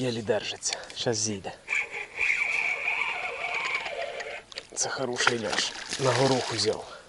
єлі держиться. Зараз зійде. Це хороший ляж. На горох взяв.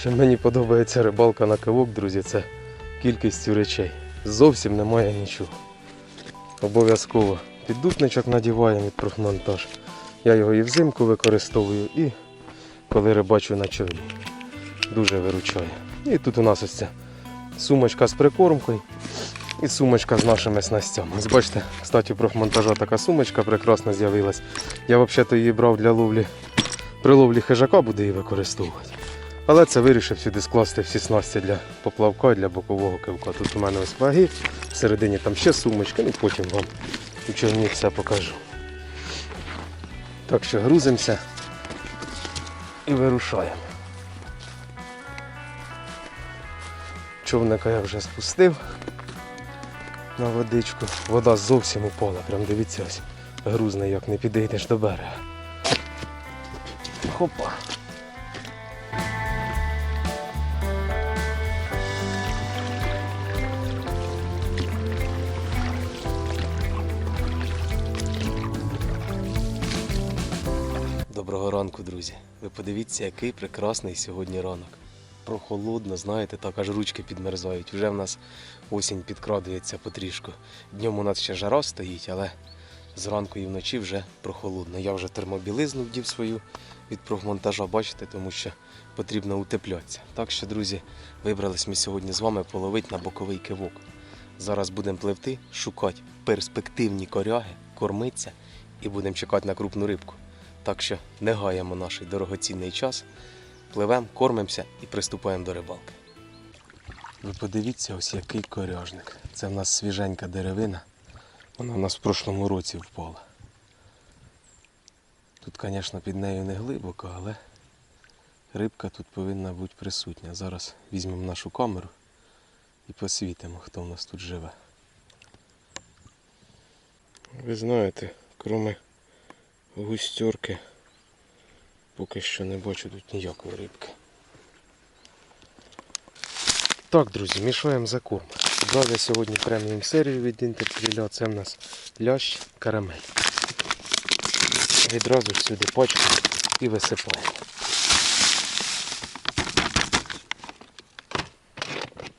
Що мені подобається рибалка на кивок, друзі, це кількістю речей. Зовсім немає нічого. Обов'язково піддупничок надіваємо від профмонтаж. Я його і взимку використовую, і коли рибачу на човні. Дуже виручає. І тут у нас ось ця сумочка з прикормкою і сумочка з нашими снастями. Ось бачите, кстати, профмонтажа така сумочка прекрасно з'явилась. Я взагалі її брав для ловлі. При ловлі хижака буду її використовувати. Але це вирішив сюди скласти всі снасті для поплавка і для бокового кивка. Тут у мене ось ваги, всередині там ще сумочка, і потім вам у човні все покажу. Так що грузимося і вирушаємо. Човника я вже спустив на водичку. Вода зовсім упала, прям дивіться ось грузний, як не підійдеш до берега. Хопа. Друзі. Ви подивіться, який прекрасний сьогодні ранок. Прохолодно, знаєте, так аж ручки підмерзають. Вже в нас осінь підкрадується потрішку. Днем у нас ще жара стоїть, але зранку і вночі вже прохолодно. Я вже термобілизну вдів свою від профмонтажа, бачите, тому що потрібно утеплятися. Так що, друзі, вибрались ми сьогодні з вами половити на боковий кивок. Зараз будемо пливти, шукати перспективні коряги, кормитися і будемо чекати на крупну рибку. Так що не гаємо наш дорогоцінний час, пливемо, кормимося і приступаємо до рибалки. Ви подивіться, ось який коряжник. Це в нас свіженька деревина. Вона в нас в прошлому році впала. Тут, звісно, під нею не глибоко, але рибка тут повинна бути присутня. Зараз візьмемо нашу камеру і посвітимо, хто в нас тут живе. Ви знаєте, кроме густерки, поки що не бачу тут ніякої рибки. Так, друзі, мішаємо за корм. Брав я сьогодні преміум серію від Інтеркріля. Це в нас лящ карамель. Відразу сюди пачку і висипаємо.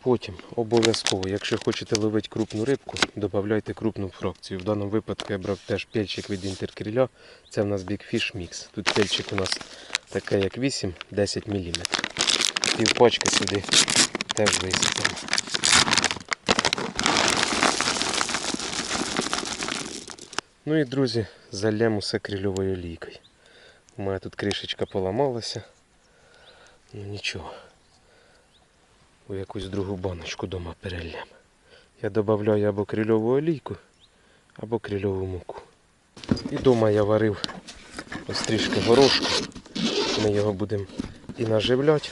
Потім обов'язково, якщо хочете ловити крупну рибку, додавайте крупну фракцію. В даному випадку я брав теж пельчик від інтеркріля. Це в нас Big Fish Mix. Тут пельчик у нас таке як 8-10 мм. Пів пачки сюди теж висипаємо. Ну і друзі, залємо усе крильовою олійкою. У мене тут кришечка поламалася. Ну нічого у якусь другу баночку дома перельємо. Я додаю або крильову олійку, або крильову муку. І вдома я варив ось трішки горошку. Ми його будемо і наживляти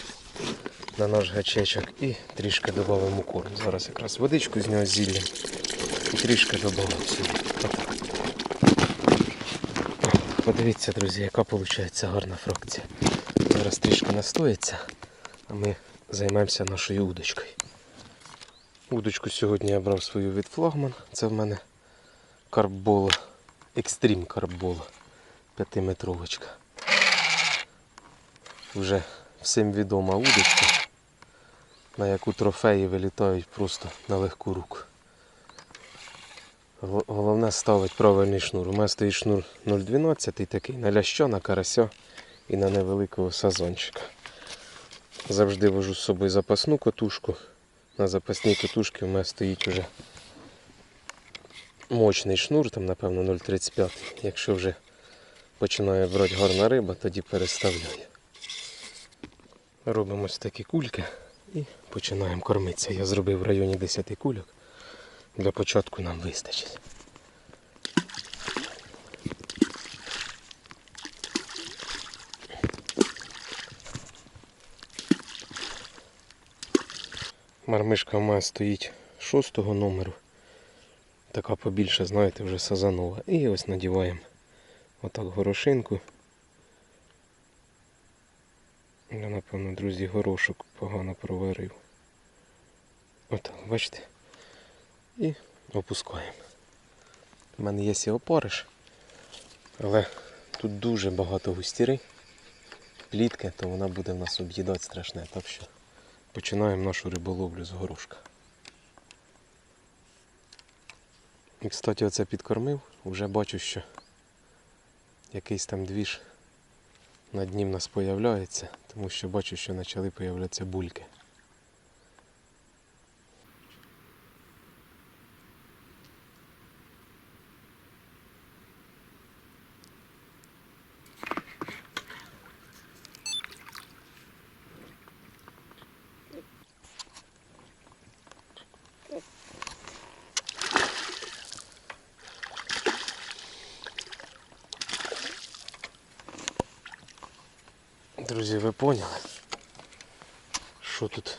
на наш гачечок і трішки додамо корм. Зараз якраз водичку з нього зілля і трішки додамо сюди. Подивіться, друзі, яка виходить гарна фракція. Зараз трішки настоїться, а ми займемося нашою удочкою. Удочку сьогодні я брав свою від флагман. Це в мене карбола, екстрім карбола. П'ятиметровочка. Вже всім відома удочка, на яку трофеї вилітають просто на легку руку. Головне ставити правильний шнур. У мене стоїть шнур 0,12 такий на ляща, на карася і на невеликого сазончика. Завжди вожу з собою запасну котушку. На запасній котушці у мене стоїть уже мощний шнур, там, напевно, 0,35. Якщо вже починає брати гарна риба, тоді переставляю. Робимо ось такі кульки і починаємо кормитися. Я зробив в районі 10 кульок. Для початку нам вистачить. Мармишка в мене стоїть шостого номеру. Така побільше, знаєте, вже сазанова. І ось надіваємо отак горошинку. Я, напевно, друзі, горошок погано проварив. Отак, бачите? І опускаємо. У мене є і опариш, але тут дуже багато густіри, плітки, то вона буде в нас об'їдати страшне. Так що починаємо нашу риболовлю з горошка. І, кстати, оце підкормив, вже бачу, що якийсь там двіж на дні в нас появляється, тому що бачу, що почали появлятися бульки. Друзі, ви поняли, що тут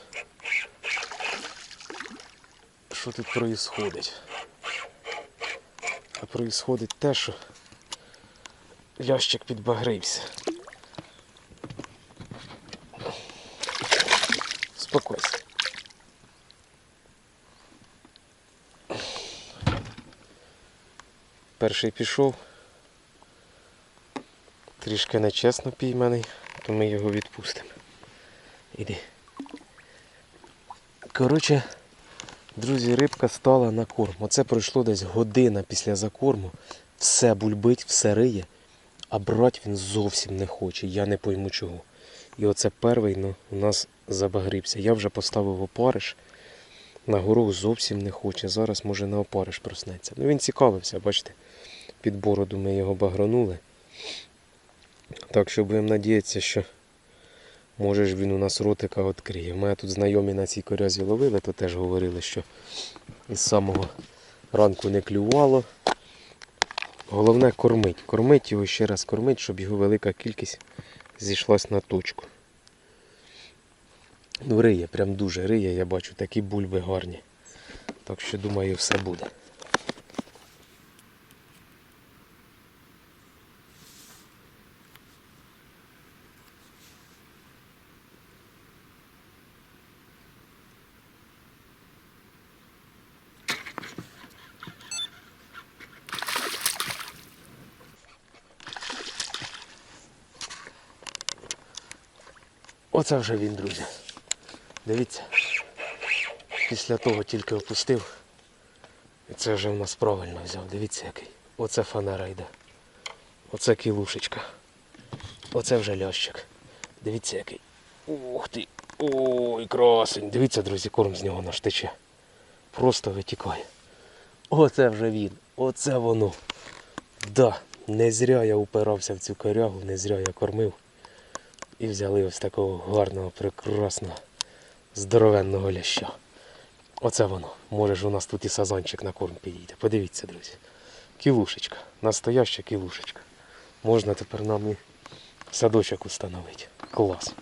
що тут происходить? А происходить те, що лящик підбагрився. Спокойся. Перший пішов. Трішки нечесно пійманий, то ми його відпустимо. Іди. Коротше, друзі, рибка стала на корм. Оце пройшло десь година після закорму. Все бульбить, все риє, а брати він зовсім не хоче. Я не пойму чого. І оце перший ну, у нас забагрився. Я вже поставив опариш. На горох зовсім не хоче. Зараз може на опариш проснеться. Ну він цікавився, бачите, під бороду ми його багранули. Так що будемо надіятися, що може ж він у нас ротика відкриє. У мене тут знайомі на цій корязі ловили, то теж говорили, що із самого ранку не клювало. Головне кормить. Кормить його ще раз кормить, щоб його велика кількість зійшлась на точку. Ну, риє, прям дуже риє, я бачу, такі бульби гарні. Так що думаю, все буде. Оце вже він, друзі. Дивіться. Після того тільки опустив. І це вже в нас правильно взяв. Дивіться який. Оце фанера йде. Оце кілушечка. Оце вже лящик. Дивіться який. Ух ти. Ой, красень. Дивіться, друзі, корм з нього наш тече. Просто витікає. Оце вже він. Оце воно. Да, не зря я упирався в цю корягу, не зря я кормив. І взяли ось такого гарного, прекрасного, здоровенного ляща. Оце воно. Може ж у нас тут і сазанчик на корм підійде. Подивіться, друзі. Кілушечка. Настояща кілушечка. Можна тепер нам і садочок установити. Клас.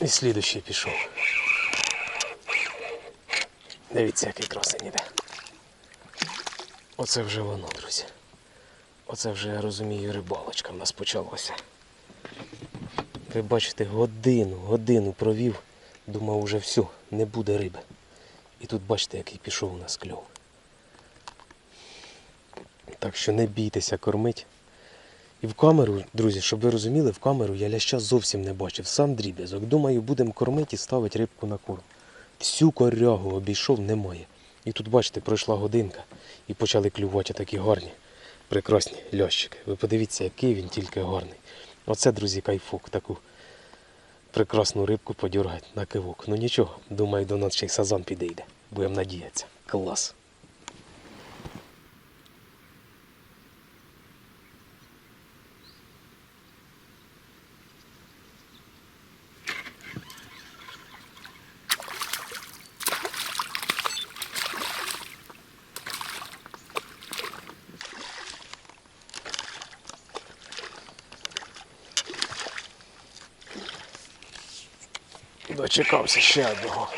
І слідущий пішов. Дивіться, який красень іде. Оце вже воно, друзі. Оце вже, я розумію, рибалочка в нас почалася. Ви бачите, годину, годину провів, думав, уже все, не буде риби. І тут бачите, який пішов у нас кльов. Так що не бійтеся кормить. І в камеру, друзі, щоб ви розуміли, в камеру я ляща зовсім не бачив. Сам дріб'язок. Думаю, будемо кормити і ставити рибку на корм. Всю корягу обійшов немає. І тут, бачите, пройшла годинка і почали клювати такі гарні, прекрасні лящики. Ви подивіться, який він тільки гарний. Оце, друзі, кайфок, таку прекрасну рибку подіргати на кивок. Ну нічого, думаю, до нас ще й сазан підійде. Будемо надіятися. Клас. Дочекався ще одного.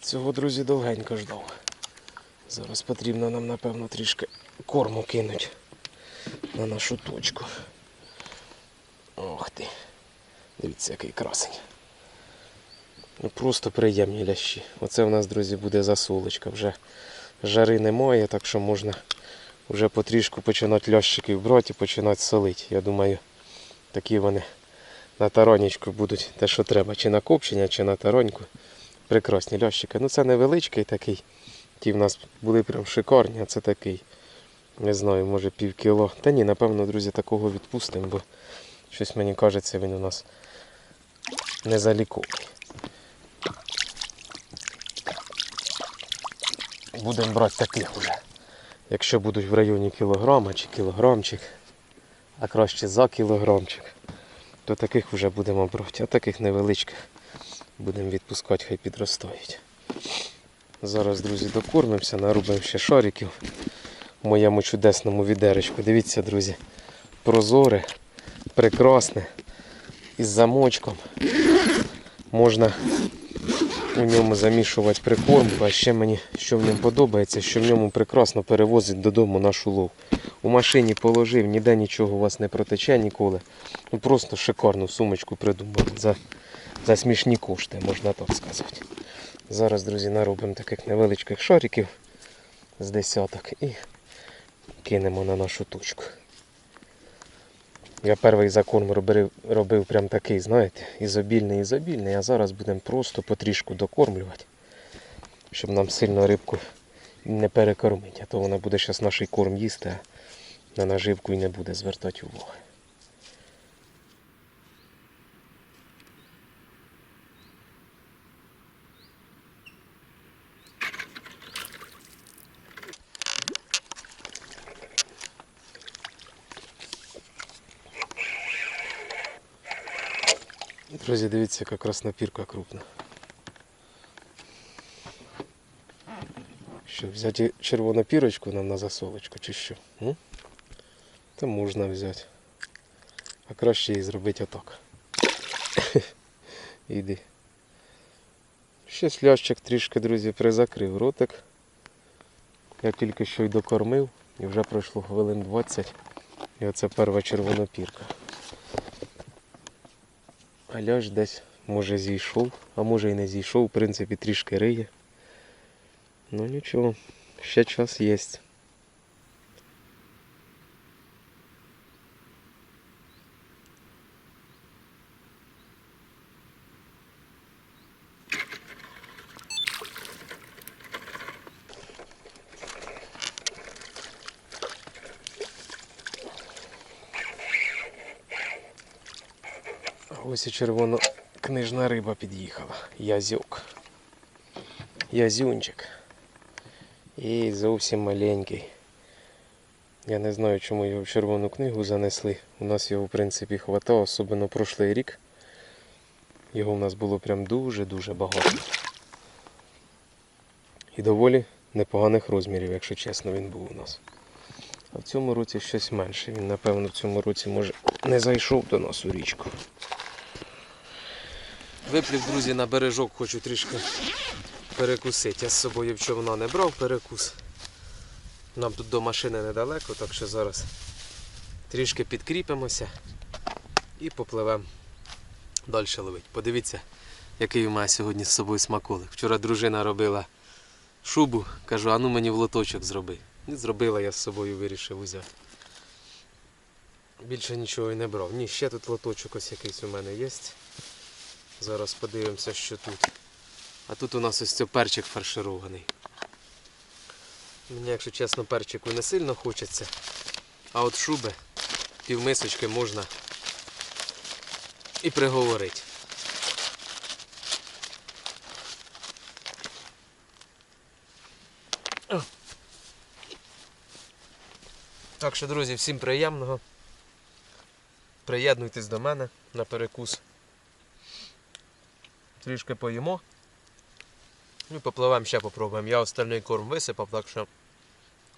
Цього, друзі, довгенько ждав. Зараз потрібно нам, напевно, трішки корму кинуть на нашу точку. Ох ти. Дивіться, який красень. Ну, Просто приємні лящі. Оце в нас, друзі, буде засолочка. Вже жари немає, так що можна вже потрішку починати лящиків брати і починати солити. Я думаю, такі вони на таронічку будуть те, що треба, чи на копчення, чи на тароньку. Прекрасні лящики. Ну це невеличкий такий. Ті в нас були прям шикарні, а це такий. Не знаю, може пів кіло. Та ні, напевно, друзі, такого відпустимо, бо щось мені кажеться, він у нас не заліковий. Будемо брати таких вже. Якщо будуть в районі кілограма чи кілограмчик, а краще за кілограмчик то таких вже будемо брати, а таких невеличких будемо відпускати, хай підростають. Зараз, друзі, докормимося, нарубимо ще шариків в моєму чудесному відеречку. Дивіться, друзі, прозоре, прекрасне, із замочком. Можна у ньому замішувати прикормку, а ще мені, що в ньому подобається, що в ньому прекрасно перевозить додому нашу лов. У машині положив, ніде нічого у вас не протече ніколи. Ну просто шикарну сумочку придумали за, за смішні кошти, можна так сказати. Зараз, друзі, наробимо таких невеличких шариків з десяток і кинемо на нашу точку. Я перший закон робив, робив прям такий, знаєте, ізобільний, ізобільний, а зараз будемо просто потрішку докормлювати, щоб нам сильно рибку не перекормити, а то вона буде зараз наш корм їсти, а на наживку і не буде звертати уваги. Друзі, дивіться, яка краснопірка крупна. Що, взяти червону пірочку нам на засолочку чи що? М? Та можна взяти. А краще її зробити отак. Іди. Ще слящик трішки, друзі, призакрив ротик. Я тільки що й докормив і вже пройшло хвилин 20. І оце перша червона А десь може зійшов, а може і не зійшов, в принципі, трішки риє. Ну нічого, ще час є. Ось і червонокнижна риба під'їхала. Язюк. Язюнчик. І зовсім маленький. Я не знаю, чому його в червону книгу занесли. У нас його, в принципі, хватало, особливо прошлий рік. Його у нас було прям дуже-дуже багато. І доволі непоганих розмірів, якщо чесно, він був у нас. А в цьому році щось менше. Він, напевно, в цьому році може не зайшов до нас у річку. Виплів, друзі, на бережок хочу трішки перекусити. Я з собою в човна не брав перекус. Нам тут до машини недалеко, так що зараз трішки підкріпимося і попливемо далі ловити. Подивіться, який у мене сьогодні з собою смаколик. Вчора дружина робила шубу, кажу, а ну мені в лоточок зроби. І зробила я з собою вирішив узяти. Більше нічого і не брав. Ні, ще тут лоточок ось якийсь у мене є. Зараз подивимося, що тут. А тут у нас ось цей перчик фарширований. Мені, якщо чесно, перчику не сильно хочеться. А от шуби півмисочки можна і приговорити. Так що, друзі, всім приємного. Приєднуйтесь до мене на перекус. Трішки поїмо. Ну і попливемо ще попробуємо. Я остальний корм висипав, так що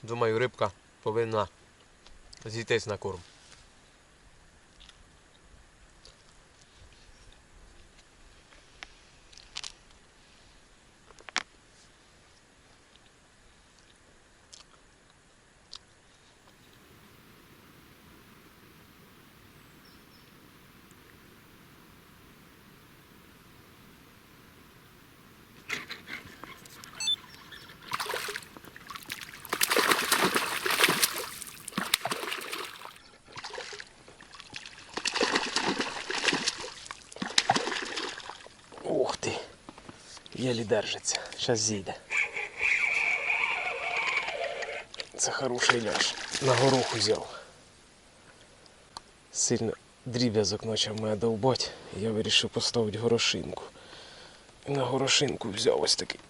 думаю, рибка повинна зійтись на корм. Ух ти! Єлі держиться. Зараз зійде. Це хороший ляж. На гороху взяв. Сильно дріб'язок почав мене довбать. Я вирішив поставити горошинку. І на горошинку взяв ось такий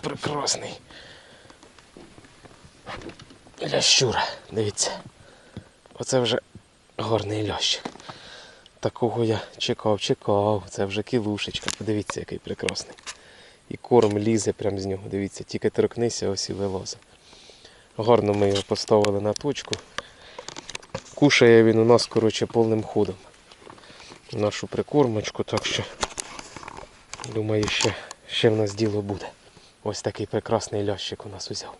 прекрасний. Лящура. Дивіться. Оце вже гарний лящик. Такого я чекав, чекав. Це вже кілушечка. Подивіться, який прекрасний. І корм лізе прямо з нього. Дивіться, тільки торкнися, ось і вилазить. Гарно ми його поставили на точку. Кушає він у нас, коротше, повним ходом. Нашу прикормочку, так що думаю, ще, ще в нас діло буде. Ось такий прекрасний лящик у нас узяв.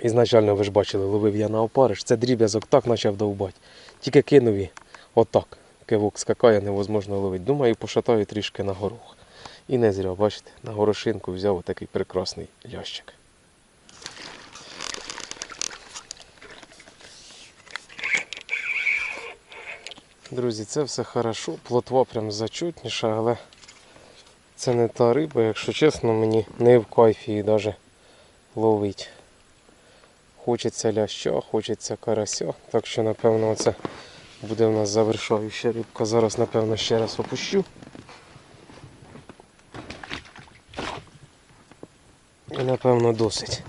Ізначально ви ж бачили, ловив я на опариш. Це дріб'язок так почав довбати. Тільки кинув і отак. Кивок скакає, невозможно ловити. Думаю, пошатаю трішки на горох. І не зря, бачите, на горошинку взяв отакий прекрасний лящик. Друзі, це все хорошо, плотва прям зачутніша, але це не та риба, якщо чесно, мені не в кайфі її навіть ловить. Хочеться ляща, хочеться карася, так що напевно це буде в нас завершаюча рибка. Зараз напевно ще раз опущу. І напевно досить.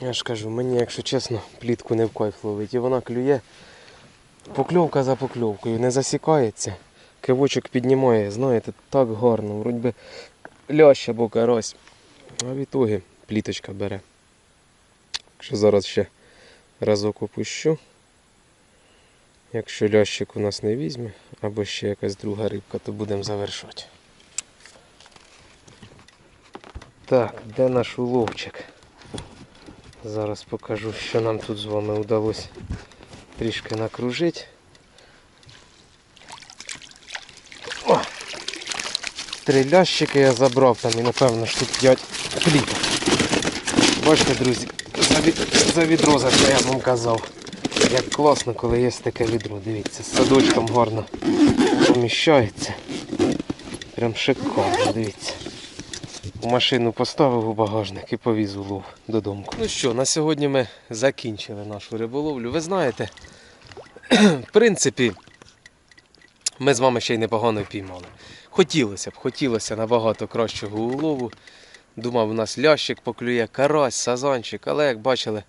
Я ж кажу, мені, якщо чесно, плітку не в кайф ловить. І вона клює покльовка за покльовкою, не засікається. Кивочок піднімає, знаєте, так гарно, вроді би лящ або карась. А в пліточка бере. Якщо зараз ще разок опущу. Якщо лящик у нас не візьме, або ще якась друга рибка, то будемо завершувати. Так, де наш уловчик? Зараз покажу, що нам тут з вами вдалося трішки накружити. О! Три лящики я забрав там і напевно штук 5 пліток. Бачите, друзі, за, від... за відро за це я вам казав. Як класно, коли є таке відро, дивіться, з садочком гарно поміщається. Прям шикарно, дивіться. У машину поставив у багажник і повіз улов додому. Ну що, на сьогодні ми закінчили нашу риболовлю. Ви знаєте, в принципі, ми з вами ще й непогано піймали. Хотілося б, хотілося набагато кращого улову. Думав, у нас лящик поклює, карась, сазанчик, але як бачили,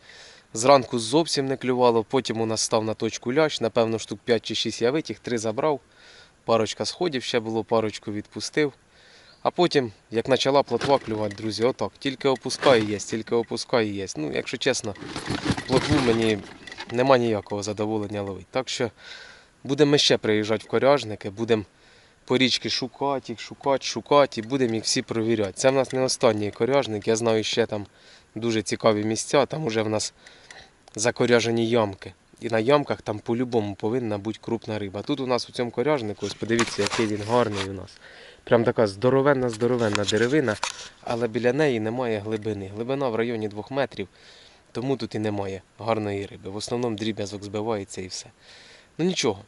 зранку зовсім не клювало. Потім у нас став на точку лящ, напевно, штук 5 чи 6 я витяг, 3 забрав. Парочка сходів ще було, парочку відпустив. А потім, як почала плотва клювати, друзі, отак, тільки опускає є, тільки опускає є. Ну, якщо чесно, плотву мені нема ніякого задоволення ловити. Так що будемо ще приїжджати в коряжники, будемо по річки шукати їх, шукати, шукати і будемо їх всі провіряти. Це в нас не останній коряжник, я знаю ще там дуже цікаві місця, там уже в нас закоряжені ямки. І на ямках там по-любому повинна бути крупна риба. Тут у нас у цьому коряжнику, ось подивіться, який він гарний у нас. Прям така здоровенна, здоровенна деревина, але біля неї немає глибини. Глибина в районі 2 метрів, тому тут і немає гарної риби. В основному дріб'язок збивається і все. Ну нічого.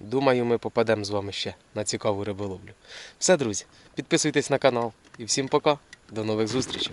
Думаю, ми попадемо з вами ще на цікаву риболовлю. Все, друзі, підписуйтесь на канал і всім пока. До нових зустрічей.